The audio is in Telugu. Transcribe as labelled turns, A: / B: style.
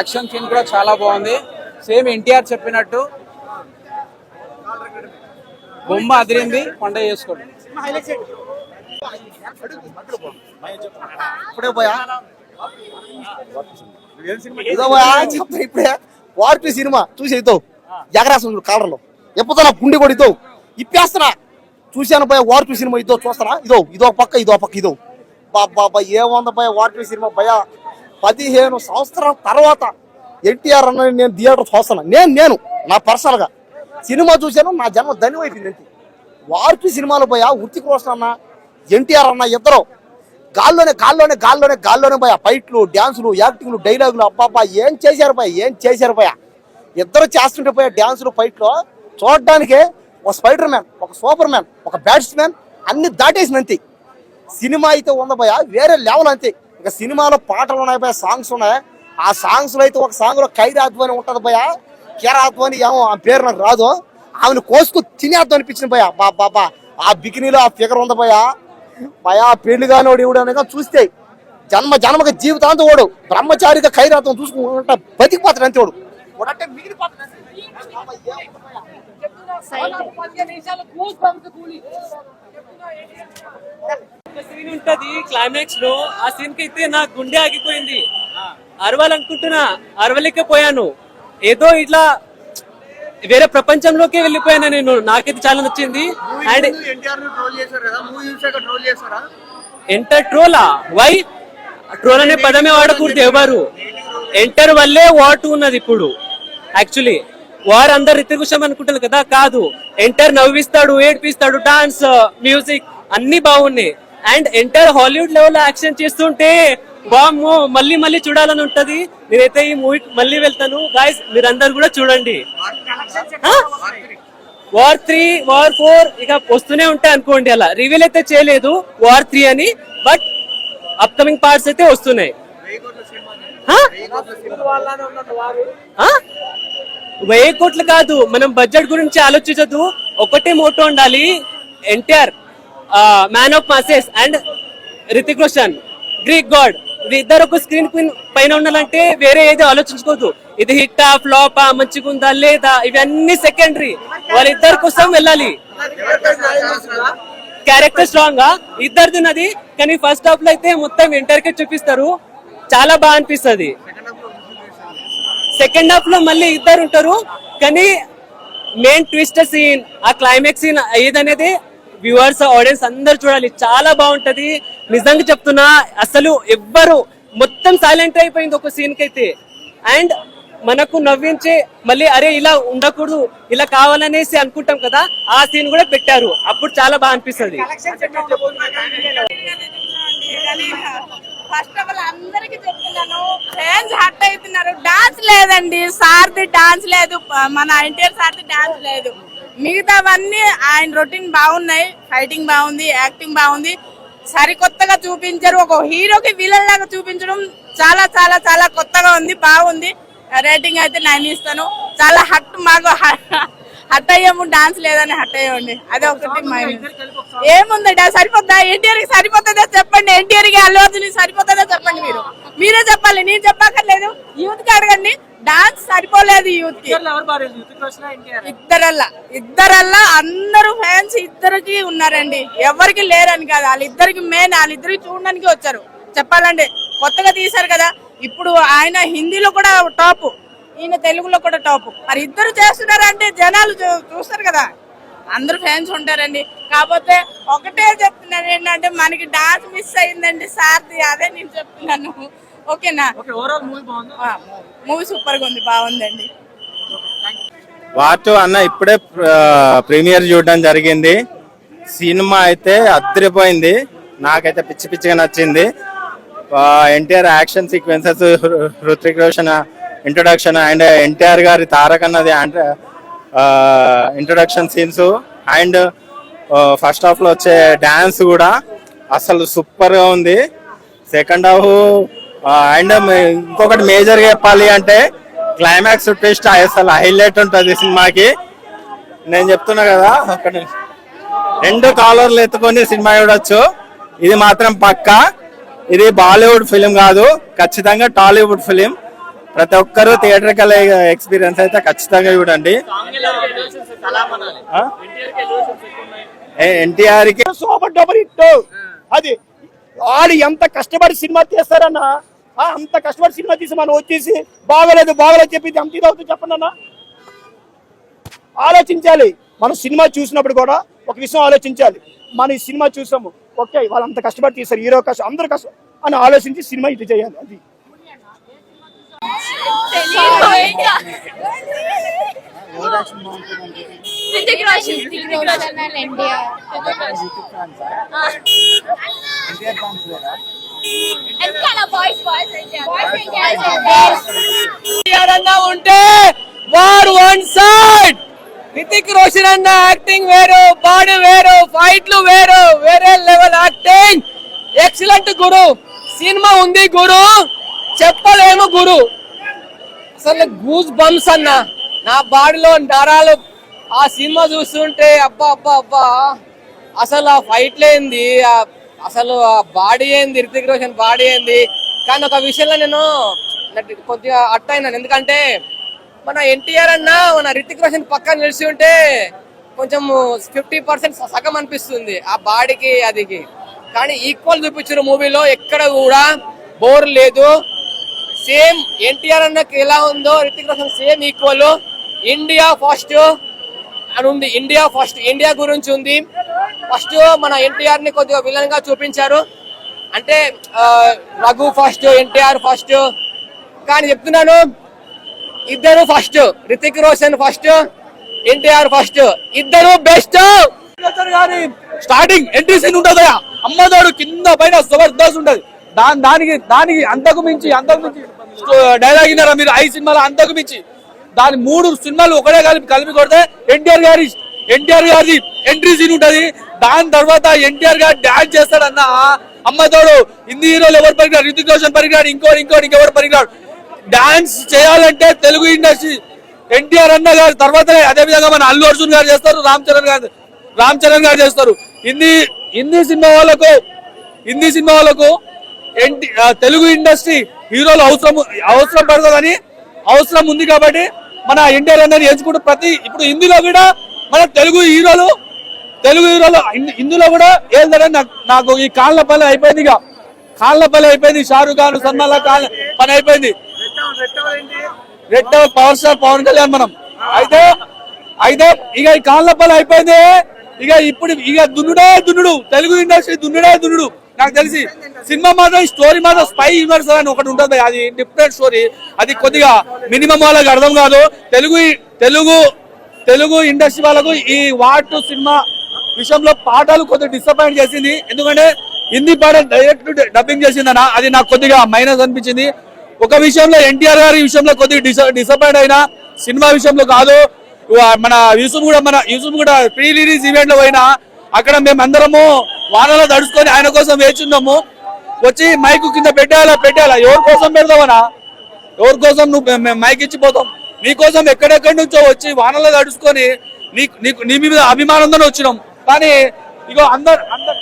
A: యాక్షన్ సీన్ కూడా చాలా బాగుంది. సేమ్ ఎన్టీఆర్ చెప్పినట్టు బొమ్మ అదిరింది పండ చేసుకోండి
B: ఇప్పుడే పోయా? ఇప్పుడే. వార్పి సినిమా చూసి అవుతావు ఎగరాసం కాలర్లో. ఎప్పుతున్నా గుండె కూడా ఇదో ఇప్పేస్తున్నా. చూశాను పోయా వార్పి సినిమా ఇదో చూస్తానా ఇదో ఇదో పక్క ఇదో పక్క ఇదో. బాబా ఏముంది పోయా వార్పి సినిమా భయ పదిహేను సంవత్సరాల తర్వాత ఎన్టీఆర్ అన్న నేను థియేటర్ చూస్తాను నేను నేను నా పర్సనల్గా. సినిమా చూశాను నా జన్మ ధన్యమైపోయింది అంతే వార్పి సినిమాలో పోయా ఉత్తికి రోషన్ అన్న ఎన్టీఆర్ అన్న ఇద్దరు. గాల్లోనే గాల్లోనే గాల్లోనే గాల్లోనే పోయా. ఫైట్లు డ్యాన్సులు యాక్టింగ్లు డైలాగులు అబ్బాబ్బా ఏం చేశారు పోయా ఏం చేశారు పోయా? ఇద్దరు చేస్తుంటే పోయా డ్యాన్సులు ఫైట్లు. చూడడానికి ఒక స్పైడర్ మ్యాన్ ఒక సూపర్ మ్యాన్ ఒక బ్యాట్స్మెన్ అన్ని దాటేసిన అంతే. సినిమా అయితే ఉంద పోయా వేరే లెవెల్ అంతే. ఇక సినిమాలో పాటలు ఉన్నాయి పోయా సాంగ్స్ ఉన్నాయి. ఆ సాంగ్స్లో అయితే ఒక సాంగ్లో ఖైరాత్వ అని ఉంటది పోయా కెరాత్వ అని ఏమో ఆ పేరు నాకు రాదు. ఆమెను కోసుకు తినేద్దాం అనిపించింది పోయా బా బాబా ఆ బికినీలో ఆ ఫిగర్ ఉంది పోయా భయా పెళ్ళి కానివాడు ఇవిడు అనగా చూస్తే జన్మ జన్మక జీవితాంతం ఓడు బ్రహ్మచారిగా ఖైరాతం చూసుకుంటా బతికిపోతాడు అంతే వాడు. వాడంటే మిగిలిపోతాడు.
C: సీన్ ఉంటది క్లైమాక్స్లో ఆ సీన్కి అయితే నా గుండె ఆగిపోయింది. అరవాలనుకుంటున్నా అరవలేకపోయాను. ఏదో ఇట్లా వేరే ప్రపంచంలోకి వెళ్ళిపోయాను నేను. నాకైతే చాలా నచ్చింది. అండ్ ఎంటర్ ట్రోలా వై ట్రోల్ అనే పదమే వాడకూడదు ఎవరు. ఎంటర్ వల్లే వార్ టూ ఉన్నది ఇప్పుడు యాక్చువల్లీ వార్ అందరు రితికుషం అనుకుంటారు కదా? కాదు. ఎంటర్ నవ్విస్తాడు ఏడ్పిస్తాడు డాన్స్ మ్యూజిక్ అన్ని బాగున్నాయి. And NTR Hollywood level action చేస్తుంటే వామ్మో మళ్ళీ మళ్ళీ చూడాలని ఉంటది. నేనైతే ఈ మూవీ మళ్ళీ వెళ్తాను. గాయస్ మీరందరు కూడా చూడండి. వార్ త్రీ వార్ ఫోర్ ఇక వస్తూనే ఉంటాయి అనుకోండి అలా. రివీల్ అయితే చేయలేదు వార్ త్రీ అని బట్ అప్కమింగ్ పార్ట్స్ అయితే వస్తున్నాయి. వెయ్యి కోట్లు కాదు మనం బడ్జెట్ గురించి ఆలోచించదు ఒకటే మోటో ఉండాలి NTR man of masses and Hrithik Roshan Greek god ఇద్దరు ఒక స్క్రీన్ పైన ఉండాలంటే వేరే ఏది ఆలోచించుకోదు ఇది హిట్ ఆ ఫ్లాప్ ఆ మంచిగా ఉందా లేదా? ఇవన్నీ సెకండరీ వాళ్ళిద్దరి కోసం వెళ్ళాలి. క్యారెక్టర్ స్ట్రాంగ్గా ఇద్దరిది ఉన్నది కానీ ఫస్ట్ హాఫ్లో అయితే మొత్తం ఇంటర్కే చూపిస్తారు. చాలా బాగా అనిపిస్తుంది. సెకండ్ హాఫ్లో మళ్ళీ ఇద్దరు ఉంటారు. కానీ మెయిన్ ట్విస్ట్ సీన్ ఆ క్లైమాక్స్ సీన్ ఏదనేది వ్యూవర్స్ ఆడియన్స్ అందరు చూడాలి. చాలా బాగుంటది. నిజంగా చెప్తున్నా అసలు ఎవ్వరు మొత్తం సైలెంట్ అయిపోయింది ఒక సీన్కి అయితే అండ్ మనకు నవ్వించి మళ్ళీ అరే ఇలా ఉండకూడదు ఇలా కావాలనేసి అనుకుంటాం కదా ఆ సీన్ కూడా పెట్టారు. అప్పుడు చాలా బాగా అనిపిస్తుంది.
D: ఫస్ట్ ఆఫ్ ఆల్ అందరికి చెప్తున్నాను. చేంజ్ హట్ అవుతున్నారు. డాన్స్ లేదండి. సార్ది డాన్స్ లేదు. మన ఎన్టీఆర్ సార్ది డాన్స్ లేదు. మిగతావన్నీ ఆయన రొటీన్ బాగున్నాయి. ఫైటింగ్ బాగుంది యాక్టింగ్ బాగుంది. సరికొత్తగా చూపించారు. ఒక హీరోకి విలన్ లాగా చూపించడం చాలా చాలా చాలా కొత్తగా ఉంది బాగుంది. రేటింగ్ అయితే నేను ఇస్తాను. చాలా హట్ మాకు. హట్ అయ్యాము డాన్స్ లేదని హట్ అయ్యామండి అదే ఒకటి ఏముందండి? సరిపోద్దా? ఎన్టీఆర్కి సరిపోతుందా చెప్పండి. ఎన్టీఆర్కి అల్లు అర్జున్ సరిపోతుందా చెప్పండి మీరు. మీరే చెప్పాలి. నేను చెప్పక్కర్లేదు. యూత్కి అడగండి. డాన్స్ సరిపోలేదు యూత్కి. ఇద్దరల్లా. ఇద్దరల్లా అందరూ ఫ్యాన్స్ ఇద్దరికి ఉన్నారండి. ఎవరికి లేరని కాదు. వాళ్ళిద్దరికి మెయిన్ వాళ్ళిద్దరికి చూడడానికి వచ్చారు. చెప్పాలంటే కొత్తగా తీశారు కదా. ఇప్పుడు ఆయన హిందీలో కూడా టాప్ ఈయన తెలుగులో కూడా టాప్. మరి ఇద్దరు చేస్తున్నారంటే జనాలు చూ- చూస్తారు కదా. అందరూ ఫ్యాన్స్ ఉంటారండి. కాకపోతే ఒకటే చెప్తున్నాను ఏంటంటే మనకి డాన్స్ మిస్ అయిందండి సార్ది. అదే నేను చెప్తున్నాను. ఓకేనా? మూవీ సూపర్గా ఉంది బాగుందండి.
E: వాటు అన్న ఇప్పుడే ప్రీమియర్ చూడడం జరిగింది. సినిమా అయితే అద్దరిపోయింది. నాకైతే పిచ్చి పిచ్చిగా నచ్చింది. NTR action sequences Hrithik Roshan introduction and NTR గారి తారక్ అన్నది ఇంట్రొడక్షన్ సీన్స్ అండ్ ఫస్ట్ హాఫ్లో వచ్చే డాన్స్ కూడా అసలు సూపర్గా ఉంది. సెకండ్ హాఫ్ అండ్ ఇంకొకటి మేజర్గా చెప్పాలి అంటే క్లైమాక్స్ ట్విస్ట్ అసలు హైలైట్ ఉంటుంది సినిమాకి. నేను చెప్తున్నా కదా అక్కడ రెండు కాలర్లు ఎత్తుకొని సినిమా చూడొచ్చు. ఇది మాత్రం పక్కా. ఇది బాలీవుడ్ ఫిలిం కాదు ఖచ్చితంగా టాలీవుడ్ ఫిలిం ప్రతి ఒక్కరు థియేటర్కల్ ఎక్స్పీరియన్స్ అయితే ఖచ్చితంగా చూడండి. ఎన్టీఆర్కి
F: సూపర్ డబుల్ హిట్. అది వాళ్ళు ఎంత కష్టపడి సినిమా తీస్తారన్న అంత కష్టపడి సినిమా తీసి మనం వచ్చేసి బాగలేదు బాగలేదు చెప్పి ఎంత ఇది అవుతుంది చెప్పండి అన్న. ఆలోచించాలి. మనం సినిమా చూసినప్పుడు కూడా ఒక విషయం ఆలోచించాలి. మన ఈ సినిమా చూసాము. ఓకే వాళ్ళు అంత కష్టపడి తీస్తారు హీరో కష్టం అందరు కష్టం అని ఆలోచించి సినిమా ఇది చేయాలి అది.
G: రితిక్ రోషన్ రితిక్ రోషన్ అండ్ ఎన్టీఆర్
H: ఉంటే war one side Hrithik Roshan అన్న యాక్టింగ్ వేరు బాడీ వేరు ఫైట్లు వేరు వేరే లెవెల్ యాక్టింగ్ ఎక్సలెంట్ గురు. సినిమా ఉంది గురు. చెప్పలేము గురు. అసలు గూజ్ బంప్స్ అన్న. నా బాడీలో నరాలు ఆ సినిమా చూస్తుంటే అబ్బా అబ్బా అబ్బా. అసలు ఆ ఫైట్ ఏంది? అసలు ఆ బాడీ ఏంది? రితిక్ రోషన్ బాడీ ఏంది? కానీ ఒక విషయంలో నేను కొద్దిగా అట్ అయినాను ఎందుకంటే మన ఎన్టీఆర్ అన్న మన రితిక్ రోషన్ పక్కన నిలిచి ఉంటే కొంచెం ఫిఫ్టీ పర్సెంట్ సగం అనిపిస్తుంది ఆ బాడీకి అదికి. కానీ ఈక్వల్ చూపించారు మూవీలో ఎక్కడ కూడా బోర్ లేదు. సేమ్ ఎన్టీఆర్ అన్నకి ఎలా ఉందో Hrithik Roshan same equal India first అని ఉంది. ఇండియా ఫస్ట్ ఇండియా గురించి ఉంది. ఫస్ట్ మన ఎన్టీఆర్ని కొద్దిగా విలన్గా చూపించారు. అంటే రఘు ఫస్ట్ ఎన్టీఆర్ ఫస్ట్ కానీ చెప్తున్నాను ఇద్దరు first Hrithik Roshan first NTR first ఇద్దరు బెస్ట్
A: గారి స్టార్టింగ్ ఎన్టీసీ సీన్ అమ్మదాడు అమ్మదోడు కింద పైన జబర్దస్త్ ఉంటది. దాని దానికి దానికి అంతకు మించి అంతకు మించి డైలాగ్ ఇన్నారా మీరు? ఐదు సినిమాలు అంతకు మించి. దాని మూడు సినిమాలు ఒకటే కలిపి కలిపి కొడితే ఎన్టీఆర్ గారి ఎన్టీఆర్ గారి ఎంట్రీ సీన్ ఉంటుంది. దాని తర్వాత ఎన్టీఆర్ గారు డాన్స్ చేస్తాడన్న అమ్మతోడు హిందీ హీరోలు ఎవరు పనికిరాడు రితిక్ రోషన్ పనికిరాడు ఇంకోటి ఇంకోటి ఇంకెవరు పనికిరాడు? డాన్స్ చేయాలంటే తెలుగు ఇండస్ట్రీ ఎన్టీఆర్ అన్న గారు తర్వాత అదే విధంగా మన అల్లు అర్జున్ గారు చేస్తారు రామ్ చరణ్ గారు రామ్ చరణ్ గారు చేస్తారు. హిందీ హిందీ సినిమా వాళ్ళకు హిందీ సినిమా వాళ్ళకు ఎన్టీ తెలుగు ఇండస్ట్రీ హీరోలు అవసరం అవసరం పడుతుందని అవసరం ఉంది కాబట్టి మన ఎన్టీఆర్ అన్నని ఎంచుకుంటూ ప్రతి ఇప్పుడు హిందీలో కూడా మన తెలుగు హీరోలు తెలుగు హీరోలు హిందీలో కూడా వెళ్తారని నాకు ఈ కాళ్ళ పల్లె అయిపోయింది ఇక. కాళ్ళ పల్లె అయిపోయింది. షారుఖ్ ఖాన్ సల్మాన్ ఖాన్ పని అయిపోయింది. Red power star Pawan Kalyan మనం. అయితే అయితే ఇక ఈ కాళ్ళ పల్లె అయిపోయింది. ఇక ఇప్పుడు ఇక దున్నుడే దున్నుడు. తెలుగు ఇండస్ట్రీ దున్నుడే దున్నుడు. నాకు తెలిసి సినిమా మాత్రం స్టోరీ మాత్రం స్పై యూనివర్స్ అని ఒకటి ఉంటుంది అది డిఫరెంట్ స్టోరీ అది కొద్దిగా మినిమం వాళ్ళకి అర్థం కాదు. తెలుగు తెలుగు తెలుగు ఇండస్ట్రీ వాళ్ళకు ఈ వాటు సినిమా విషయంలో పాటలు కొద్దిగా డిసప్పాయింట్ చేసింది. ఎందుకంటే హిందీ పాట డైరెక్ట్ డబ్బింగ్ చేసిందన్న. అది నాకు కొద్దిగా మైనస్ అనిపించింది. ఒక విషయంలో ఎన్టీఆర్ గారి విషయంలో కొద్దిగా డిస డిసప్పాయింట్ అయినా సినిమా విషయంలో కాదు. మన యూసుఫ్ కూడా మన యూసుఫ్ కూడా ప్రీ రిలీజ్ ఈవెంట్లో పోయినా అక్కడ మేము అందరము వానలో తడుచుకొని ఆయన కోసం వేచున్నాము వచ్చి మైకు కింద పెట్టాలా పెట్టాలా ఎవరి కోసం పెడదామనా? ఎవరి కోసం నువ్వు మేము- మేము మైక్ ఇచ్చిపోతాం నీకోసం ఎక్కడెక్కడి నుంచో వచ్చి వానలో తడుచుకొని నీ నీకు నీ మీద అభిమానంతో వచ్చినాం. కానీ ఇగో అందరు అందరు